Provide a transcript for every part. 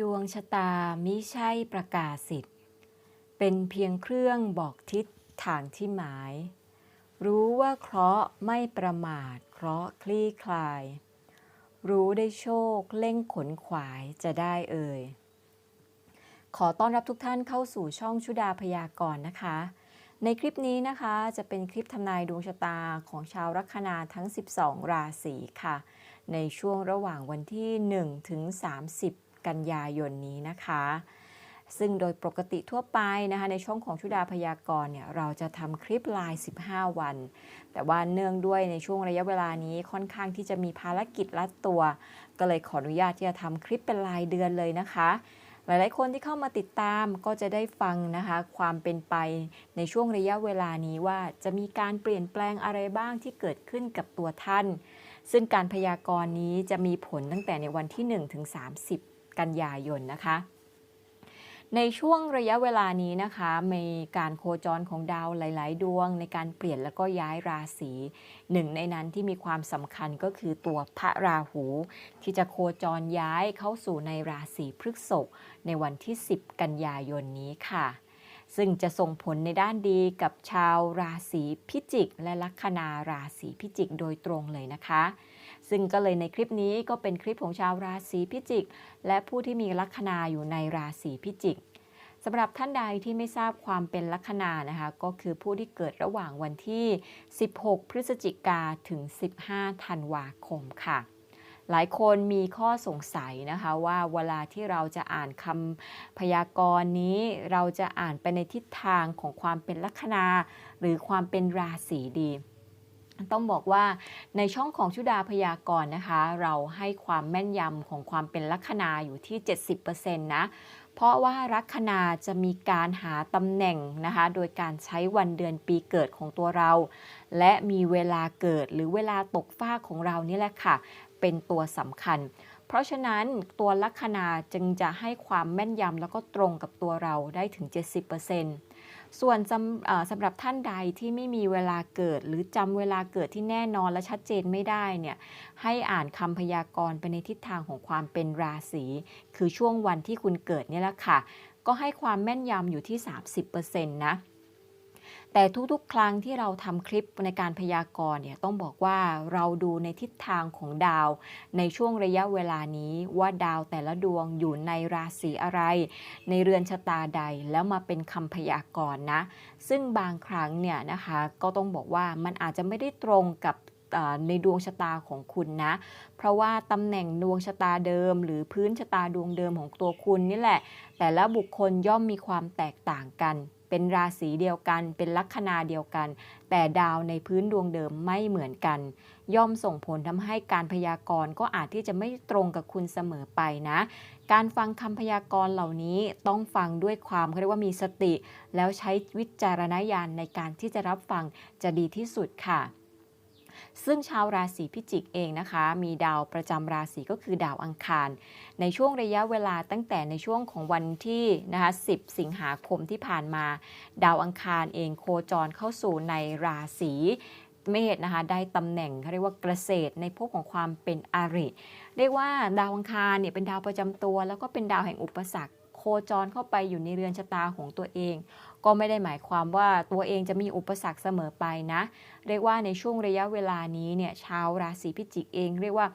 ดวงชะตามิใช่ประกาศสิทธิ์ เป็นเพียงเครื่องบอกทิศทางที่หมาย รู้ว่าเคราะห์ไม่ประมาทเคราะห์คลี่คลาย รู้ได้โชคเล่งขนขวายจะได้เอ่ย ขอต้อนรับทุกท่านเข้าสู่ช่องชุดาพยากรณ์นะคะ ในคลิปนี้นะคะจะเป็นคลิปทำนายดวงชะตาของชาวลัคนาทั้ง 12 ราศีค่ะ ในช่วงระหว่างวันที่ 1 ถึง 30 กันยายนนี้นะคะ ซึ่งโดยปกติทั่วไปนะคะในช่องของชุดาพยากรณ์เนี่ยเราจะทำคลิปไลน์ 15 วัน แต่ว่าเนื่องด้วยในช่วงระยะเวลานี้ค่อนข้างที่จะมีภารกิจลัดตัว ก็เลยขออนุญาตที่จะทำคลิปเป็นรายเดือนเลยนะคะ หลายๆ คนที่เข้ามาติดตามก็จะได้ฟังนะคะความเป็นไปในช่วงระยะเวลานี้ว่าจะมีการเปลี่ยนแปลงอะไรบ้างที่เกิดขึ้นกับตัวท่านซึ่งการพยากรณ์นี้จะมีผลตั้งแต่ในวันที่ 1 ถึง 30 กันยายนนะคะ ในช่วงระยะเวลานี้นะคะมีการโคจรของดาวหลาย ๆ ดวง ในการเปลี่ยนแล้วก็ย้ายราศีหนึ่งในนั้นที่มีความสำคัญก็คือตัวพระราหู ที่จะโคจรย้ายเข้าสู่ในราศีพฤษภในวันที่ 10 กันยายนนี้ค่ะซึ่งจะส่งผลในด้านดีกับชาวราศีพิจิก และลัคนาราศีพิจิกโดยตรงเลยนะคะ ซึ่งก็เลยในคลิปนี้ก็เป็นคลิปของชาวราศีพิจิก และผู้ที่มีลัคนาอยู่ในราศีพิจิกสำหรับท่านใดที่ไม่ทราบความเป็นลัคนานะคะ ก็คือผู้ที่เกิดระหว่างวันที่ 16 พฤศจิกาถึง 15 ธันวาคมค่ะ หลายคนมีข้อสงสัยนะคะว่าเวลาที่เราจะอ่านคำพยากรณ์นี้ เราจะอ่านไปในทิศทางของความเป็นลัคนา หรือความเป็นราศีดี ต้องบอกว่าในช่องของชุดาพยากรณ์นะคะ เราให้ความแม่นยำของความเป็นลัคนาอยู่ที่ 70%นะเพราะว่าลัคนาจะมีการหาตำแหน่งนะคะ โดยการใช้วันเดือนปีเกิดของตัวเรา และมีเวลาเกิดหรือเวลาตกฟ้าของเรานี่แหละค่ะ เป็นตัวสำคัญ เพราะฉะนั้นตัวลัคนาจึงจะให้ความแม่นยำแล้วก็ตรงกับตัวเราได้ถึง 70% ส่วนสำสำหรับท่านใดที่ไม่มีเวลาเกิด หรือจำเวลาเกิดที่แน่นอนและชัดเจนไม่ได้เนี่ยให้อ่านคำพยากรณ์ไปในทิศทางของความเป็นราศีคือช่วงวันที่คุณเกิดเนี่ยแหละค่ะ ก็ให้ความแม่นยำอยู่ที่ 30%นะ แต่ทุกๆ ครั้งที่เราทำคลิปในการพยากรณ์เนี่ยต้องบอกว่าเราดูในทิศทางของดาว ในช่วงระยะเวลานี้ว่าดาวแต่ละดวงอยู่ในราศีอะไร ในเรือนชะตาใดแล้วมาเป็นคำพยากรณ์นะ ซึ่งบางครั้งเนี่ยนะคะก็ต้องบอกว่ามันอาจจะไม่ได้ตรงกับในดวงชะตาของคุณนะ เพราะว่าตำแหน่งดวงชะตาเดิม หรือพื้นชะตาดวงเดิมของตัวคุณนี่แหละ แต่ละบุคคลย่อมมีความแตกต่างกัน เป็นราศีเดียวกัน เป็นลัคนาเดียวกัน แต่ดาวในพื้นดวงเดิมไม่เหมือนกัน ย่อมส่งผลทำให้การพยากรณ์ก็อาจที่จะไม่ตรงกับคุณเสมอไปนะ การฟังคำพยากรณ์เหล่านี้ต้องฟังด้วยความเขาเรียกว่ามีสติ แล้วใช้วิจารณญาณในการที่จะรับฟังจะดีที่สุดค่ะ ซึ่งชาวราศีพิจิกเองนะคะ มีดาวประจำราศีก็คือดาวอังคาร ในช่วงระยะเวลาตั้งแต่ในช่วงของวันที่นะคะ10 สิงหาคมที่ผ่านมา ดาวอังคารเองโคจรเข้าสู่ในราศีเมษนะคะได้ตำแหน่งเขาเรียกว่าเกษตรในภพของความเป็นอาริเรียกว่าดาวอังคารเนี่ยเป็นดาวประจำตัว แล้วก็เป็นดาวแห่งอุปสรรค โคจรเข้าไปอยู่ในเรือนชะตาของตัวเอง ก็ไม่ได้หมายความว่าตัวเองจะมีอุปสรรคเสมอไปนะ เรียกว่าในช่วงระยะเวลานี้เนี่ยชาวราศีพิจิกเอง เรียกว่า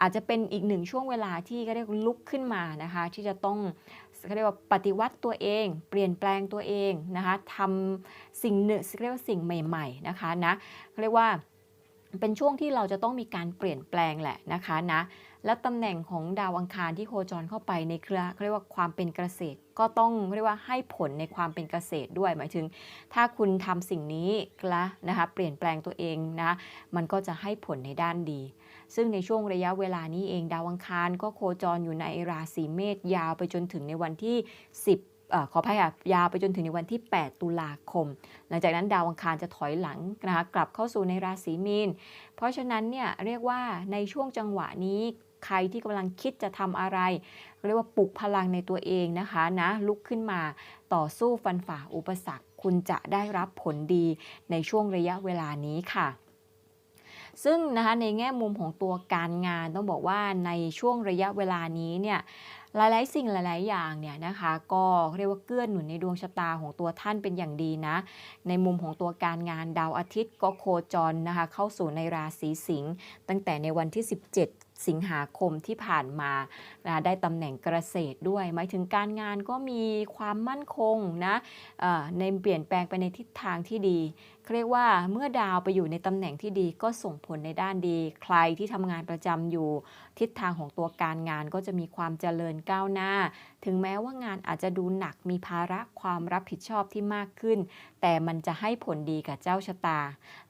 อาจจะเป็นอีกหนึ่งช่วงเวลาที่ก็เรียกลุกขึ้นมานะคะ ที่จะต้องเขาเรียกว่าปฏิวัติตัวเอง เปลี่ยนแปลงตัวเองนะคะทำสิ่งหนึ่งเรียกว่าสิ่งใหม่ๆนะคะนะเขาเรียกว่าเป็นช่วงที่เราจะต้องมีการเปลี่ยนแปลงแหละนะคะนะ และตำแหน่งของดาวอังคารที่โคจรเข้าไปในเครือเขาเรียกว่าความเป็นเกษตร ก็ต้องเรียกว่าให้ผลในความเป็นเกษตรด้วยหมายถึง ถ้าคุณทำสิ่งนี้ละนะคะเปลี่ยนแปลงตัวเองนะมันก็จะให้ผลในด้านดี ซึ่งในช่วงระยะเวลานี้เองดาวอังคารก็โคจรอยู่ในราศีเมษยาวไปจนถึงในวันที่ 10อขออภัยค่ะยาวไปจนถึงในวันที่ 8 ตุลาคม หลังจากนั้นดาวอังคารจะถอยหลังนะคะกลับเข้าสู่ในราศีมีน เพราะฉะนั้นเนี่ยเรียกว่าในช่วงจังหวะนี้ ใครที่กำลังคิดจะทำอะไร เรียกว่าปลุกพลังในตัวเองนะคะนะลุกขึ้นมาต่อสู้ฟันฝ่าอุปสรรค คุณจะได้รับผลดีในช่วงระยะเวลานี้ค่ะซึ่งนะคะในแง่มุมของตัวการงานต้องบอกว่าในช่วงระยะเวลานี้เนี่ยหลายๆสิ่งหลาย ๆ อย่างเนี่ยนะคะก็เรียกว่าเกื้อหนุนในดวงชะตาของตัวท่านเป็นอย่างดีนะ ในมุมของตัวการงานดาวอาทิตย์ก็โคจรนะคะเข้าสู่ในราศีสิงห์ตั้งแต่ในวันที่ 17 สิงหาคมที่ผ่านมานะได้ตำแหน่งเกษตรด้วยหมายถึงการงานก็มีความมั่นคงนะในเปลี่ยนแปลงไปในทิศทางที่ดี เรียกว่าเมื่อดาวไปอยู่ในตำแหน่งที่ดีก็ส่งผลในด้านดี ใครที่ทำงานประจำอยู่ ทิศทางของตัวการงานก็จะมีความเจริญก้าวหน้า ถึงแม้ว่างานอาจจะดูหนักมีภาระความรับผิดชอบที่มากขึ้น แต่มันจะให้ผลดีกับเจ้าชะตา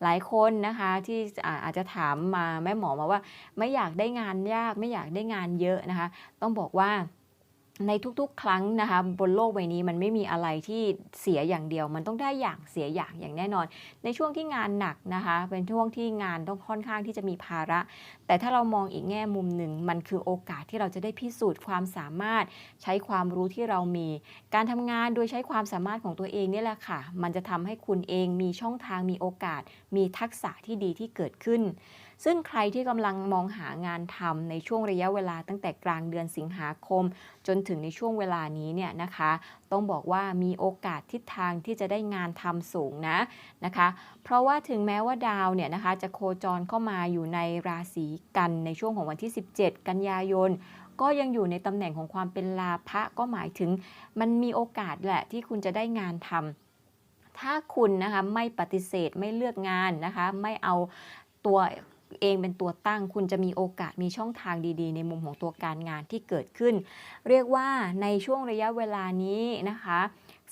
หลายคนนะคะที่อาจจะถามมาแม่หมอมาว่า ไม่อยากได้งานยากไม่อยากได้งานเยอะนะคะ ต้องบอกว่า ในทุกๆ ครั้งนะคะบนโลกใบนี้มันไม่มีอะไรที่เสียอย่างเดียว มันต้องได้อย่างเสียอย่างอย่างแน่นอน ในช่วงที่งานหนักนะคะ เป็นช่วงที่งานต้องค่อนข้างที่จะมีภาระ แต่ถ้าเรามองอีกแง่มุมหนึ่ง มันคือโอกาสที่เราจะได้พิสูจน์ความสามารถใช้ความรู้ที่เรามี การทำงานโดยใช้ความสามารถของตัวเองนี่แหละค่ะ มันจะทำให้คุณเองมีช่องทางมีโอกาส มีทักษะที่ดีที่เกิดขึ้น ซึ่งใครที่กำลังมองหางานทำในช่วงระยะเวลาตั้งแต่กลางเดือนสิงหาคม จนถึงในช่วงเวลานี้เนี่ยนะคะ ต้องบอกว่ามีโอกาสทิศทางที่จะได้งานทำสูงนะนะคะ เพราะว่าถึงแม้ว่าดาวเนี่ยนะคะจะโคจรเข้ามาอยู่ในราศีกันในช่วงของวันที่ 17 กันยายนก็ยังอยู่ในตำแหน่งของความเป็นลาภะก็หมายถึง มันมีโอกาสแหละที่คุณจะได้งานทำถ้าคุณนะคะไม่ปฏิเสธไม่เลือกงานนะคะ ไม่เอาตัว เองเป็นตัวตั้ง คุณจะมีโอกาสมีช่องทางดีๆ ในมุมของตัวการงานที่เกิดขึ้น เรียกว่าในช่วงระยะเวลานี้นะคะ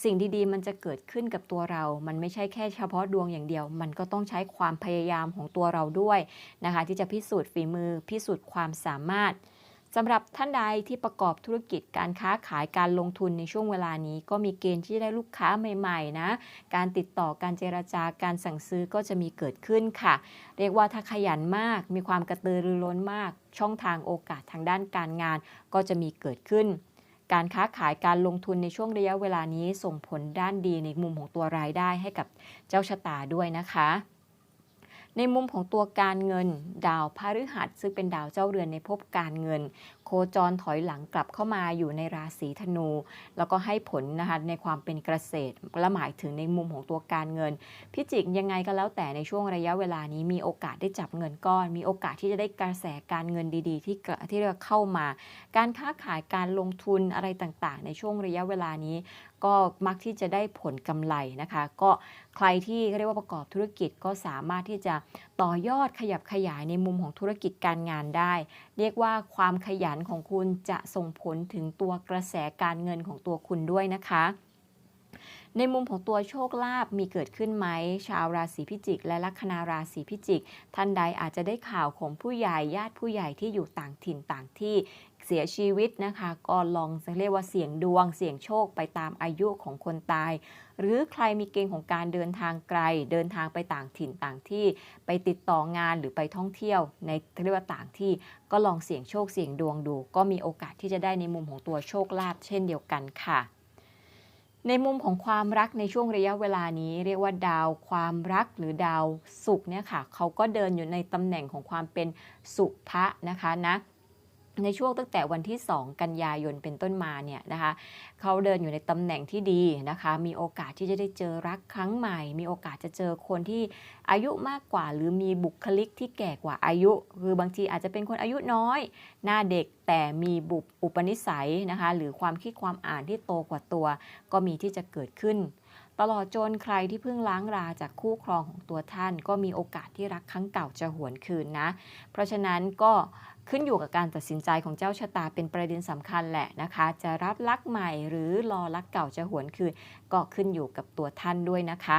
สิ่งดีๆ มันจะเกิดขึ้นกับตัวเรา มันไม่ใช่แค่เฉพาะดวงอย่างเดียว มันก็ต้องใช้ความพยายามของตัวเราด้วยนะคะ ที่จะพิสูจน์ฝีมือ พิสูจน์ความสามารถ สำหรับท่านใดที่ประกอบธุรกิจการค้าขายการลงทุนในช่วงเวลานี้ ก็มีเกณฑ์ที่ได้ลูกค้าใหม่ๆนะ การติดต่อการเจรจาการสั่งซื้อก็จะมีเกิดขึ้นค่ะ เรียกว่าถ้าขยันมาก มีความกระตือรือร้นมาก ช่องทางโอกาสทางด้านการงาน ก็จะมีเกิดขึ้น การค้าขายการลงทุนในช่วงระยะเวลานี้ส่งผลด้านดีในมุมของตัวรายได้ให้กับเจ้าชะตาด้วยนะคะ ในมุมของตัวการเงิน ดาวพฤหัสซึ่งเป็นดาวเจ้าเรือนในภพการเงิน จรถอยหลังกลับเข้ามาอยู่ในราศีธนู แล้วก็ให้ผลนะคะในความเป็นเกษตรและหมายถึงในมุมของตัวการเงิน พิจิกยังไงก็แล้วแต่ในช่วงระยะเวลานี้มีโอกาสได้จับเงินก้อน มีโอกาสที่จะได้กระแสการเงินดีๆ ที่ที่เรียกว่าเข้ามา การค้าขายการลงทุนอะไรต่างๆ ในช่วงระยะเวลานี้ก็มักที่จะได้ผลกำไรนะคะ ก็ใครที่เรียกว่าประกอบธุรกิจก็สามารถที่จะต่อยอดขยับขยายในมุมของธุรกิจการงานได้ เรียกว่าความขยันของคุณจะส่งผลถึงตัวกระแสการเงินของตัวคุณด้วยนะคะในมุมของตัวโชคลาภมีเกิดขึ้นไหม ชาวราศีพิจิก และลัคนาราศีพิจิก ท่านใดอาจจะได้ข่าวของผู้ใหญ่ญาติผู้ใหญ่ที่อยู่ต่างถิ่นต่างที่ สียชีวิตนะคะ ก็ลองจะเรียกว่าเสี่ยงดวง เสี่ยงโชคไปตามอายุของคนตาย หรือใครมีเกณฑ์ของการเดินทางไกล เดินทางไปต่างถิ่นต่างที่ ไปติดต่องานหรือไปท่องเที่ยว ในเรียกว่าต่างที่ ก็ลองเสี่ยงโชคเสี่ยงดวงดู ก็มีโอกาสที่จะได้ในมุมของตัวโชคลาภเช่นเดียวกันค่ะในมุมของความรักในช่วงระยะเวลานี้เรียกว่าดาวความรักหรือดาวศุกร์เนี่ยค่ะเขาก็เดินอยู่ในตำแหน่งของความเป็นสุภะนะคะนะ ในช่วงตั้งแต่วันที่ 2 กันยายนเป็นต้นมาเนี่ยนะคะเขาเดินอยู่ในตำแหน่งที่ดีนะคะ มีโอกาสที่จะได้เจอรักครั้งใหม่ มีโอกาสจะเจอคนที่อายุมากกว่า หรือมีบุคลิกที่แก่กว่าอายุ คือบางทีอาจจะเป็นคนอายุน้อย หน้าเด็กแต่มีบุปอุปนิสัยนะคะ หรือความคิดความอ่านที่โตกว่าตัว ก็มีที่จะเกิดขึ้น ตลอดจนใครที่เพิ่งล้างราจากคู่ครองของตัวท่าน ก็มีโอกาสที่รักครั้งเก่าจะหวนคืนนะ เพราะฉะนั้นก็ ขึ้นอยู่กับการตัดสินใจของเจ้าชะตาเป็นประเด็นสำคัญแหละนะคะ จะรับรักใหม่หรือรอรักเก่าจะหวนคืนก็ขึ้นอยู่กับตัวท่านด้วยนะคะ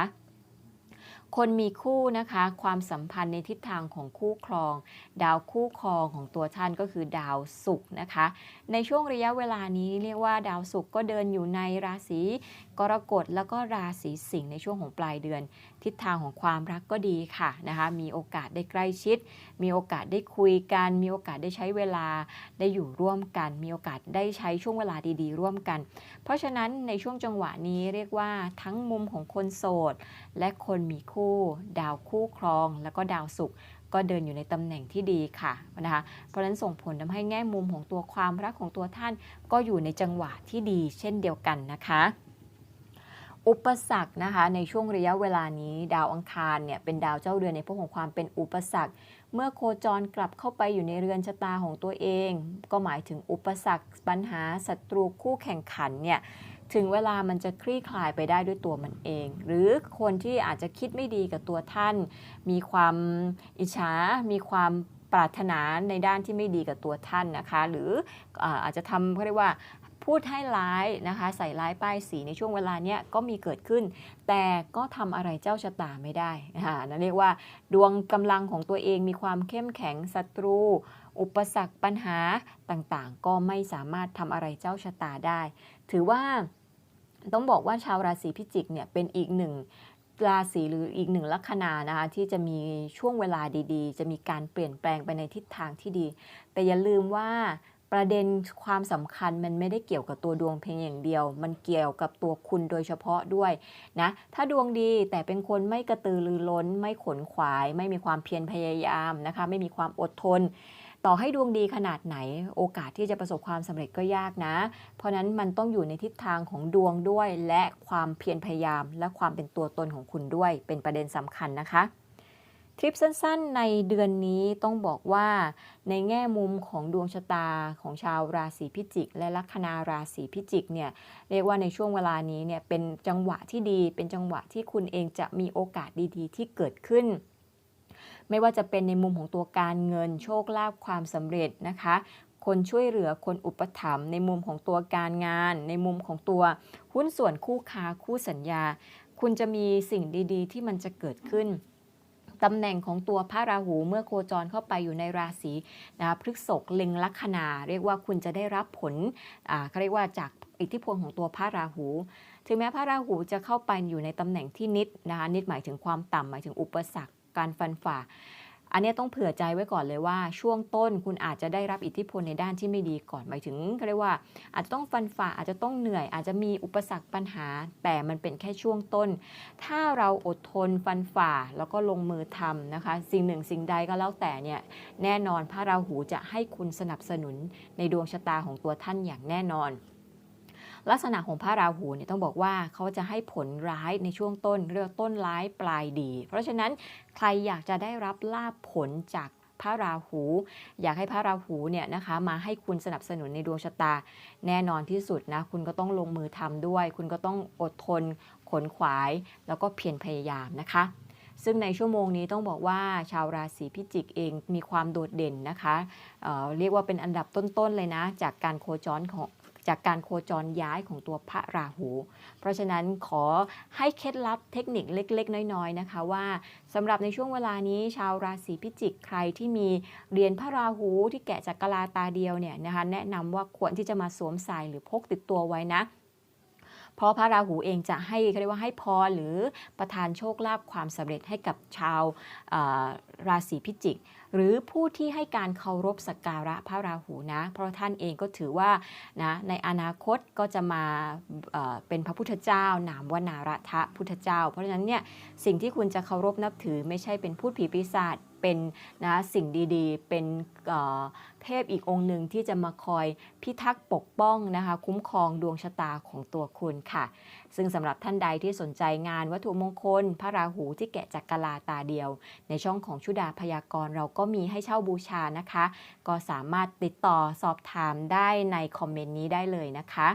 คนมีคู่นะคะ ความสัมพันธ์ในทิศทางของคู่ครอง ดาวคู่ครองของตัวท่านก็คือดาวศุกร์นะคะ ในช่วงระยะเวลานี้เรียกว่าดาวศุกร์ก็เดินอยู่ในราศีกรกฎแล้วก็ราศีสิงห์ในช่วงของปลายเดือน ทิศทางของความรักก็ดีค่ะนะคะมีโอกาสได้ใกล้ชิด มีโอกาสได้คุยกัน มีโอกาสได้ใช้เวลาได้อยู่ร่วมกัน มีโอกาสได้ใช้ช่วงเวลาดีๆ ร่วมกัน เพราะฉะนั้นในช่วงจังหวะนี้เรียกว่าทั้งมุมของคนโสด และคนมีคู่ดาวคู่ครอง แล้วก็ดาวศุกร์ก็เดินอยู่ในตำแหน่งที่ดีค่ะนะคะ เพราะฉะนั้นส่งผลทำให้แง่มุมของตัวความรักของตัวท่าน ก็อยู่ในจังหวะที่ดี เช่นเดียวกันนะคะอุปสรรคนะคะในช่วงระยะเวลานี้ดาวอังคารเนี่ยเป็นดาวเจ้าเรือนในพวกของความเป็นอุปสรรค เมื่อโคจรกลับเข้าไปอยู่ในเรือนชะตาของตัวเอง ก็หมายถึงอุปสรรค ปัญหาศัตรูคู่แข่งขันเนี่ย ถึงเวลามันจะคลี่คลายไปได้ด้วยตัวมันเอง หรือคนที่อาจจะคิดไม่ดีกับตัวท่าน มีความอิจฉา มีความปรารถนาในด้านที่ไม่ดีกับตัวท่านนะคะ หรืออาจจะทำเขาเรียกว่าพูดให้ร้ายนะคะใส่ร้ายป้ายสีในช่วงเวลาเนี้ยก็มีเกิดขึ้น แต่ก็ทำอะไรเจ้าชะตาไม่ได้นะคะนั่นเรียกว่า ดวงกำลังของตัวเองมีความเข้มแข็งศัตรู อุปสรรคปัญหาต่างๆ ก็ไม่สามารถทำอะไรเจ้าชะตาได้ ถือว่าต้องบอกว่าชาวราศีพิจิกเนี่ยเป็นอีกหนึ่งราศีหรืออีกหนึ่งลัคนานะคะที่จะมีช่วงเวลาดีๆ จะมีการเปลี่ยนแปลงไปในทิศทางที่ดี แต่อย่าลืมว่าประเด็นความสำคัญมันไม่ได้เกี่ยวกับตัวดวงเพียงอย่างเดียว มันเกี่ยวกับตัวคุณโดยเฉพาะด้วยนะถ้าดวงดีแต่เป็นคนไม่กระตือรือร้น ไม่ขนขวาย ไม่มีความเพียรพยายามนะคะ ไม่มีความอดทน ต่อให้ดวงดีขนาดไหน โอกาสที่จะประสบความสำเร็จก็ยากนะ เพราะนั้นมันต้องอยู่ในทิศทางของดวงด้วย และความเพียรพยายาม และความเป็นตัวตนของคุณด้วย เป็นประเด็นสำคัญนะคะทริปสั้นๆ ในเดือนนี้ต้องบอกว่าในแง่มุมของดวงชะตาของชาวราศีพิจิก และลัคนาราศีพิจิกเนี่ยเรียกว่าในช่วงเวลานี้เนี่ยเป็นจังหวะที่ดี เป็นจังหวะที่คุณเองจะมีโอกาสดีๆ ที่เกิดขึ้น ไม่ว่าจะเป็นในมุมของตัวการเงิน โชคลาภความสำเร็จนะคะ คนช่วยเหลือคนอุปถัมภ์ในมุมของตัวการงาน ในมุมของตัวหุ้นส่วนคู่ค้าคู่สัญญา คุณจะมีสิ่งดีๆ ที่มันจะเกิดขึ้นตำแหน่งของตัวพระราหูเมื่อโคจรเข้าไปอยู่ในราศีนะพฤกษภเล็งลัคนา เรียกว่าคุณจะได้รับผลอ่าเขาเรียกว่าจากอิทธิพลของตัวพระราหู ถึงแม้พระราหูจะเข้าไปอยู่ในตำแหน่งที่นิดนะคะนิดหมายถึงความต่ำหมายถึงอุปสรรค การฟันฝ่า อันนี้ต้องเผื่อใจไว้ก่อนเลยว่า ช่วงต้นคุณอาจจะได้รับอิทธิพลในด้านที่ไม่ดีก่อนหมายถึงเขาเรียกว่า อาจจะต้องฟันฝ่าอาจจะต้องเหนื่อย อาจจะมีอุปสรรคปัญหา แต่มันเป็นแค่ช่วงต้น ถ้าเราอดทนฟันฝ่าแล้วก็ลงมือทำนะคะ สิ่งหนึ่งสิ่งใดก็แล้วแต่เนี่ยแน่นอนพระราหูจะให้คุณสนับสนุนในดวงชะตาของตัวท่านอย่างแน่นอน ลักษณะของพระราหูเนี่ยต้องบอกว่าเขาจะให้ผลร้ายในช่วงต้นเรียกว่าต้นร้ายปลายดี เพราะฉะนั้นใครอยากจะได้รับลาภผลจากพระราหู อยากให้พระราหูเนี่ยนะคะมาให้คุณสนับสนุนในดวงชะตา แน่นอนที่สุดนะคุณก็ต้องลงมือทำด้วย คุณก็ต้องอดทน ขนขวาย แล้วก็เพียรพยายามนะคะ ซึ่งในชั่วโมงนี้ต้องบอกว่าชาวราศีพิจิกเองมีความโดดเด่นนะคะเเรียกว่าเป็นอันดับต้นๆเลยนะ จากการโคจรของ จากการโคจรย้ายของตัวพระราหู เพราะฉะนั้นขอให้เคล็ดลับเทคนิคเล็ก ๆ น้อย ๆ นะคะว่าสำหรับในช่วงเวลานี้ชาวราศีพิจิกใครที่มีเหรียญพระราหูที่แกะจากกะลาตาเดียวเนี่ยนะคะแนะนำว่าควรที่จะมาสวมใส่หรือพกติดตัวไว้นะเพราะพระราหูเองจะให้เขาเรียกว่าให้พรหรือประทานโชคลาภความสำเร็จให้กับชาวราศีพิจิก หรือผู้ที่ให้การเคารพสักการะพระราหูนะ เพราะท่านเองก็ถือว่านะในอนาคตก็จะมาเเป็นพระพุทธเจ้านามว่านาระทะพุทธเจ้า เพราะฉะนั้นเนี่ยสิ่งที่คุณจะเคารพนับถือไม่ใช่เป็นพูดผีปีศาจเป็นนะสิ่งดีๆ เป็นเเทพอีกองค์หนึ่งที่จะมาคอยพิทักษ์ปกป้องนะคะคุ้มครองดวงชะตาของตัวคุณค่ะ ซึ่งสำหรับท่านใดที่สนใจงานวัตถุมงคล พระราหูที่แกะจากกะลาตาเดียว ในช่องของชุดาพยากรณ์เราก็็มีให้เช่าบูชานะคะ ก็สามารถติดต่อสอบถามได้ในคอมเมนต์นี้ได้เลยนะคะ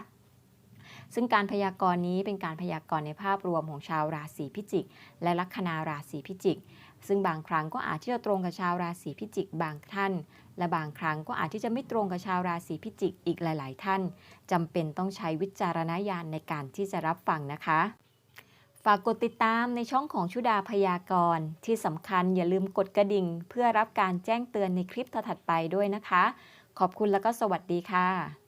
ซึ่งการพยากรณ์นี้เป็นการพยากรณ์ในภาพรวมของชาวราศีพิจิก และลัคนาราศีพิจิก ซึ่งบางครั้งก็อาจที่จะตรงกับชาวราศีพิจิกบางท่าน และบางครั้งก็อาจที่จะไม่ตรงกับชาวราศีพิจิกอีกหลาย ๆ ท่านจำเป็นต้องใช้วิจารณญาณในการที่จะรับฟังนะคะากกดติดตามในช่องของชุดาพยากรณ์ ที่สำคัญอย่าลืมกดกระดิ่ง เพื่อรับการแจ้งเตือนในคลิปถัดไปด้วยนะคะ ขอบคุณแล้วก็สวัสดีค่ะ